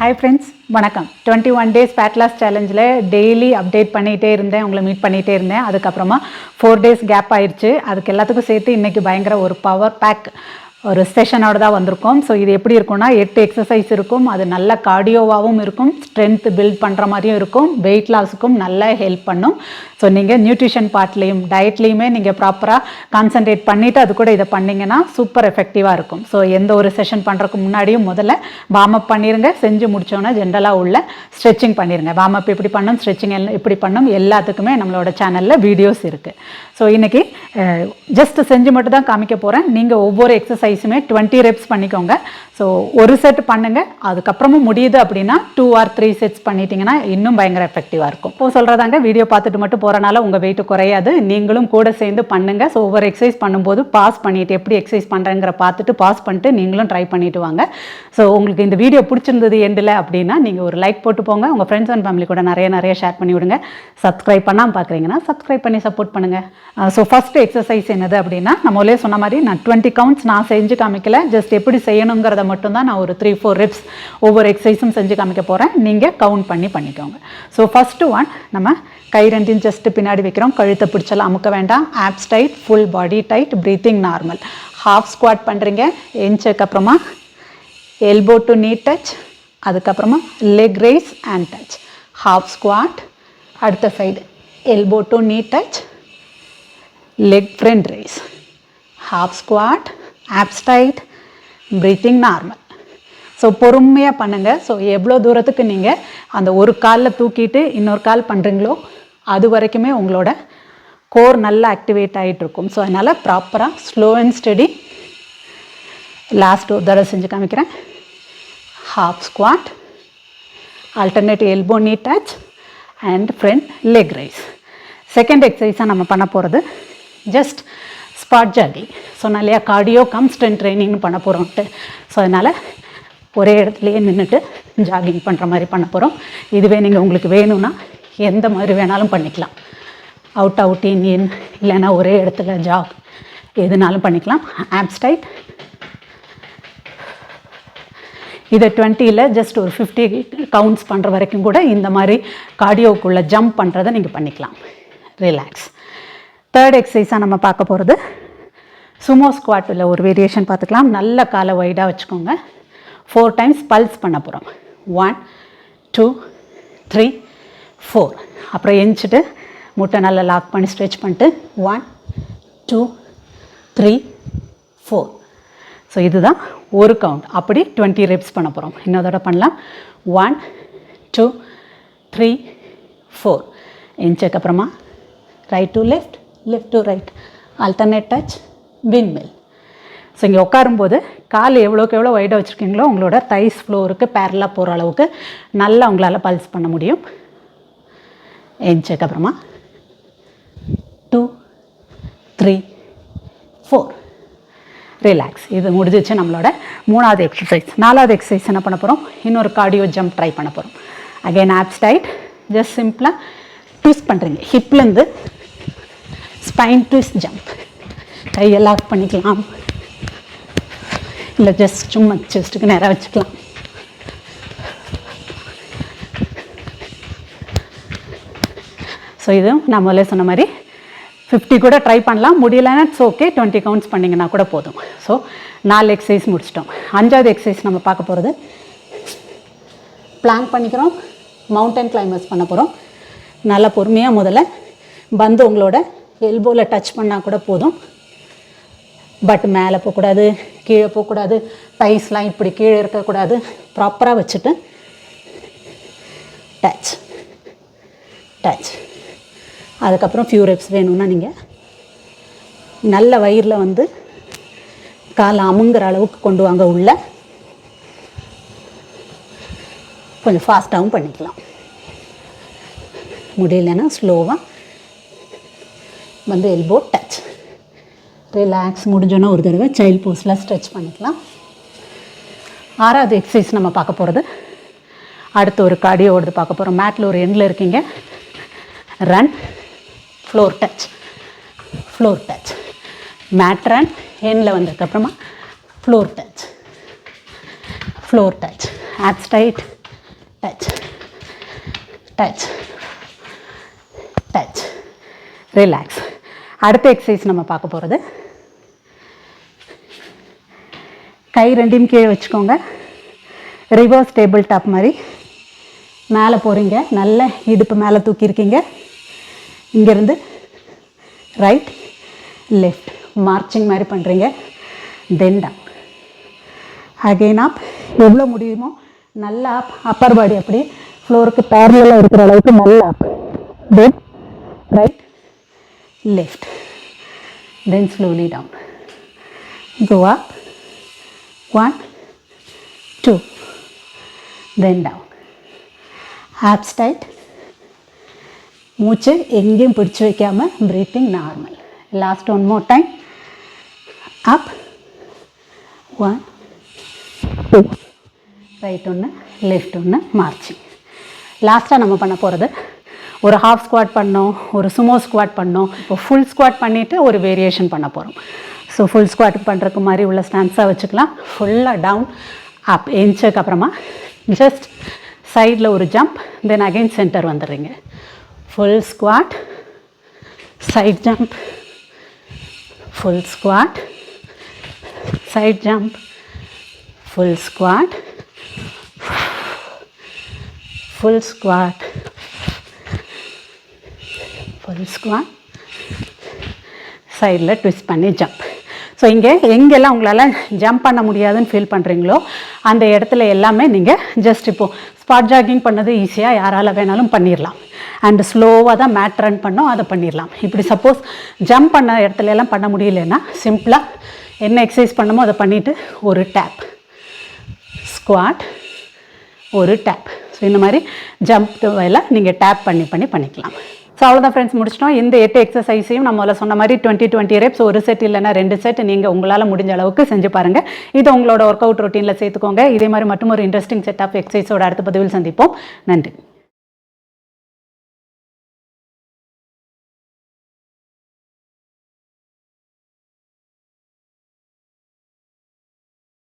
Hi friends வணக்கம். Twenty one days fat loss சேலஞ்சில் daily update பண்ணிகிட்டே இருந்தேன் உங்களை மீட் பண்ணிகிட்டே இருந்தேன். அதுக்கப்புறமா ஃபோர் டேஸ் கேப் ஆயிடுச்சு அதுக்கு எல்லாத்துக்கும் சேர்த்து இன்றைக்கி பயங்கர ஒரு பவர் பேக் ஒரு செஷனோட தான் வந்திருக்கோம். ஸோ இது எப்படி இருக்கும்னா எட்டு எக்ஸசைஸ் இருக்கும். அது நல்ல கார்டியோவாகவும் இருக்கும். ஸ்ட்ரென்த் பில்ட் பண்ணுற மாதிரியும் இருக்கும். வெயிட் லாஸுக்கும் நல்லா ஹெல்ப் பண்ணும். ஸோ நீங்கள் நியூட்ரிஷன் பார்ட்லேயும் டயட்லேயுமே நீங்கள் ப்ராப்பராக கான்சன்ட்ரேட் பண்ணிவிட்டு அது கூட இதை பண்ணிங்கன்னா சூப்பர் எஃபெக்டிவாக இருக்கும். ஸோ எந்த ஒரு செஷன் பண்ணுறதுக்கு முன்னாடியும் முதல்ல வார்மப் பண்ணிடுங்க செஞ்சு முடிச்சோன்னா ஜென்ரலாக உள்ள ஸ்ட்ரெச்சிங் பண்ணிடுங்க வார்மப் எப்படி பண்ணும் ஸ்ட்ரெச்சிங் எல்லாம் எப்படி பண்ணும் எல்லாத்துக்குமே நம்மளோட சேனலில் வீடியோஸ் இருக்குது ஸோ இன்றைக்கி ஜஸ்ட் செஞ்சு மட்டும் தான் காமிக்க போகிறேன் நீங்கள் ஒவ்வொரு எக்ஸசைஸ் சைஸுமே டுவெண்ட்டி ரெப்ஸ் பண்ணிக்கோங்க. ஸோ ஒரு செட் பண்ணுங்கள் அதுக்கப்புறமும் முடியுது அப்படின்னா டூ ஆர் த்ரீ செட்ஸ் பண்ணிட்டீங்கன்னா இன்னும் பயங்கர எஃபெக்டிவாக இருக்கும். இப்போ சொல்கிறதாங்க வீடியோ பார்த்துட்டு மட்டும் போகிறனால உங்கள் வெயிட் குறையாது. நீங்களும் கூட சேர்ந்து பண்ணுங்கள் ஸோ ஒவ்வொரு எக்ஸசைஸ் பண்ணும்போது பாஸ் பண்ணிவிட்டு எப்படி எக்ஸசைஸ் பண்ணுறேங்கிற பார்த்துட்டு பாஸ் பண்ணிட்டு நீங்களும் ட்ரை பண்ணிட்டு வாங்க. ஸோ உங்களுக்கு இந்த வீடியோ பிடிச்சிருந்தது எண்டில் அப்படின்னா நீங்கள் ஒரு லைக் போட்டு போங்க. உங்கள் ஃப்ரெண்ட்ஸ் அண்ட் ஃபேமிலி கூட நிறைய நிறைய ஷேர் பண்ணி விடுங்க. சப்ஸ்கிரைப் பண்ணாமல் பார்க்குறீங்கன்னா சப்ஸ்கிரைப் பண்ணி சப்போர்ட் பண்ணுங்கள் ஸோ ஃபஸ்ட்டு எக்ஸசைஸ் என்னது அப்படின்னா நம்மளே சொன்ன மாதிரி நான் டுவெண்ட்டி கவுண்ட்ஸ் நான் செஞ்சு காமிக்கல. ஜஸ்ட் எப்படி செய்யணுங்கிறத மட்டும்தான் நான் ஒரு த்ரீ ஃபோர் ரெப்ஸ் ஒவ்வொரு எக்ஸசைஸும் செஞ்சு காமிக்க போகிறேன் நீங்கள் கவுண்ட் பண்ணி பண்ணிக்கோங்க. ஸோ ஃபஸ்ட்டு ஒன் நம்ம கை ரெண்டையும் ஜஸ்ட் பின்னாடி வைக்கிறோம். கழுத்தை பிடிச்சலாம் அமுக்க வேண்டாம். Abs tight full body tight breathing normal half squat பண்ணுறீங்க எஞ்சக்கு அப்புறமா எல்போ டு நீ டச் அதுக்கப்புறமா leg raise and touch half squat அடுத்த side elbow to knee touch leg front raise half squat abs tight breathing normal so பொறுமையாக பண்ணுங்கள் so எவ்வளோ தூரத்துக்கு நீங்கள் அந்த ஒரு காலில் தூக்கிட்டு இன்னொரு கால் பண்ணுறீங்களோ அது வரைக்குமே உங்களோட கோர் நல்லா ஆக்டிவேட் ஆகிட்டுருக்கும் ஸோ அதனால் ப்ராப்பராக ஸ்லோ அண்ட் ஸ்டடி லாஸ்ட் ஒரு தடவை செஞ்சு காமிக்கிறேன். Half squat alternate elbow knee touch and front leg raise second எக்ஸசைஸாக நம்ம பண்ண போகிறது ஜஸ்ட் ஸ்பாட் ஜாகிங் சொன்னால் இல்லையா கார்டியோ கம் ஸ்ட்ரென்த் ட்ரைனிங்னு பண்ண போகிறோம்ட்டு ஸோ அதனால் ஒரே இடத்துலையே நின்றுட்டு ஜாகிங் பண்ணுற மாதிரி பண்ண போகிறோம் இதுவே நீங்கள் உங்களுக்கு வேணும்னா எந்த மாதிரி வேணாலும் பண்ணிக்கலாம். அவுட் அவுட் இன் இன் இல்லைன்னா ஒரே இடத்துல ஜாக் எதுனாலும் பண்ணிக்கலாம். ஆப்ஸ்டைட் இதை டுவெண்ட்டியில் ஜஸ்ட் ஒரு ஃபிஃப்டி கவுண்ட்ஸ் பண்ணுற வரைக்கும் கூட இந்த மாதிரி கார்டியோக்குள்ளே ஜம்ப் பண்ணுறதை நீங்கள் பண்ணிக்கலாம். ரிலாக்ஸ் தேர்ட் எக்ஸசைஸாக நம்ம பார்க்க போகிறது சுமோ ஸ்குவாட்டில் ஒரு வேரியேஷன் பார்த்துக்கலாம். நல்ல காலை ஒய்டாக வச்சுக்கோங்க. ஃபோர் டைம்ஸ் பல்ஸ் பண்ண போகிறோம் ஒன் டூ த்ரீ ஃபோர் அப்புறம் எஞ்சிட்டு முட்டை நல்லா லாக் பண்ணி ஸ்ட்ரெச் பண்ணிட்டு one two three four so இதுதான் ஒரு கவுண்ட் அப்படி டுவெண்ட்டி ரெப்ஸ் பண்ண போகிறோம் இன்னொரு பண்ணலாம். ஒன் டூ த்ரீ ஃபோர் இன்ச்சுக்கு அப்புறமா right to left left to right alternate touch windmill so இங்கே உட்காரும்போது கால் எவ்வளோக்கு எவ்வளோ வைடாக வச்சுருக்கீங்களோ உங்களோட தைஸ் ஃப்ளோருக்கு பேரலாக போகிற அளவுக்கு நல்லா உங்களால் பல்ஸ் பண்ண முடியும். எஞ்சதுக்கு அப்புறமா. டூ த்ரீ ஃபோர் ரிலாக்ஸ் இது முடிஞ்சிச்சு நம்மளோட மூணாவது எக்ஸசைஸ் நாலாவது எக்ஸசைஸ் என்ன பண்ண போகிறோம் இன்னொரு கார்டியோ ஜம்ப் ட்ரை பண்ண போகிறோம் அகைன் ஆப்ஸ் டைட் ஜஸ்ட் சிம்பிளாக ட்விஸ்ட் பண்ணுறீங்க ஹிப்லேருந்து ஸ்பைன் ட்விஸ்ட் ஜம்ப் கையை லாக் பண்ணிக்கலாம். இல்லை ஜஸ்ட் சும்மா செஸ்ட்டுக்கு நேராக வச்சுக்கலாம். ஸோ இது நான் முதல்ல சொன்ன மாதிரி ஃபிஃப்டி கூட ட்ரை பண்ணலாம். முடியலன்னா இட்ஸ் ஓகே டுவெண்ட்டி கவுண்ட்ஸ் பண்ணிங்கன்னா கூட போதும். ஸோ நாலு எக்ஸசைஸ் முடிச்சிட்டோம். அஞ்சாவது எக்ஸசைஸ் நம்ம பார்க்க போகிறது பிளான் பண்ணிக்கிறோம். மவுண்டன் கிளைம்பர்ஸ் பண்ண போகிறோம் நல்லா பொறுமையாக முதல்ல பந்து உங்களோட எல்போவில் டச் பண்ணால் கூட போதும். பட் மேலே போகக்கூடாது கீழே போகக்கூடாது டைஸ்லாம் இப்படி கீழே இருக்கக்கூடாது ப்ராப்பராக வச்சுட்டு டச் டச் அதுக்கப்புறம் ஃபியூ ரெப்ஸ் வேணும்னா நீங்கள் நல்ல வயிறில் வந்து காலை அமுங்குற அளவுக்கு கொண்டு வாங்க உள்ள. கொஞ்சம் ஃபாஸ்ட்டாகவும் பண்ணிக்கலாம். முடியலன்னா ஸ்லோவாக வந்து எல்போ டச் ரிலாக்ஸ் முடிஞ்சோன்னா ஒரு தடவை சைல்ட் போஸ்டில் ஸ்ட்ரெச் பண்ணிக்கலாம். ஆறாவது எக்ஸசைஸ் நம்ம பார்க்க போகிறது அடுத்து ஒரு கார்டியோ ஓடுது பார்க்க போகிறோம் மேட்டில் ஒரு எண்டில் இருக்கீங்க. Run floor touch floor touch mat run எண்டில் வந்ததுக்கப்புறமா floor touch floor touch abs tight touch touch touch relax அடுத்த எக்ஸசைஸ் நம்ம பார்க்க போகிறது கை ரெண்டையும் கீழே வச்சுக்கோங்க. ரிவர்ஸ் டேபிள் டாப் மாதிரி. மேலே போகிறீங்க நல்ல இடுப்பு மேலே தூக்கியிருக்கீங்க. இங்கேருந்து ரைட் லெஃப்ட் மார்ச்சிங் மாதிரி பண்ணுறீங்க தென் டவுன் அகெயின் அப் எவ்வளோ முடியுமோ நல்லா அப் அப்பர் பாடி அப்படி ஃப்ளோருக்கு பேரலாக இருக்கிற அளவுக்கு நல்ல up then right left then slowly down go up one two then down abs tight மூச்சு எங்கேயும் பிடிச்சி வைக்காமல் breathing normal last one more time up one two right ஒன்று லெஃப்ட் ஒன்று மார்ச்சிங் லாஸ்ட்டாக நம்ம பண்ண போகிறது ஒரு ஹாஃப் ஸ்குவாட் பண்ணோம் ஒரு சுமோ ஸ்குவாட் பண்ணோம். இப்போ ஃபுல் ஸ்குவாட் பண்ணிவிட்டு ஒரு வேரியேஷன் பண்ண போகிறோம் ஸோ ஃபுல் ஸ்குவாட் பண்ணுறக்கு மாதிரி உள்ள ஸ்டான்ஸாக வச்சுக்கலாம். ஃபுல்லாக டவுன் அப் எஞ்சதுக்கு அப்புறமா ஜஸ்ட் சைடில் ஒரு jump then again center வந்துடுறீங்க. Full squat side jump full squat side jump full squat full squat full சைடில் ட்விஸ்ட் பண்ணி ஜம்ப் ஸோ இங்கே எங்கெல்லாம் உங்களால் ஜம்ப் பண்ண முடியாதுன்னு ஃபீல் பண்ணுறீங்களோ அந்த இடத்துல எல்லாமே நீங்கள் ஜஸ்ட் இப்போது ஸ்பாட் ஜாகிங் பண்ணது ஈஸியாக யாரால் வேணாலும் பண்ணிடலாம் அண்ட் ஸ்லோவாக தான் மேட் ரன் பண்ணோம் அதை பண்ணிடலாம் இப்படி சப்போஸ் ஜம்ப் பண்ண இடத்துல எல்லாம் பண்ண முடியலன்னா சிம்பிளாக என்ன எக்ஸசைஸ் பண்ணமோ அதை பண்ணிவிட்டு ஒரு டேப் ஸ்குவாட் ஒரு டேப் ஸோ இந்த மாதிரி ஜம்ப் வேலை நீங்கள் டேப் பண்ணி பண்ணி பண்ணிக்கலாம். ஸோ அவ்வளோதான் ஃப்ரெண்ட்ஸ் முடிச்சிட்டோம். இந்த எட்டு எக்ஸசைஸையும் நம்ம சொன்ன மாதிரி டுவெண்ட்டி டுவெண்ட்டி ரெப்ஸ் ஒரு செட் இல்லைனா ரெண்டு செட் நீங்கள் உங்களால் முடிஞ்ச அளவுக்கு செஞ்சு பாருங்கள் இது உங்களோட ஒர்க் அவுட் ரொட்டீனில் சேர்த்துக்கோங்க. இதே மாதிரி மட்டும் ஒரு இன்ட்ரெஸ்டிங் செட் ஆஃப் எக்ஸசைஸோட அடுத்த பதிவில் சந்திப்போம். நன்றி.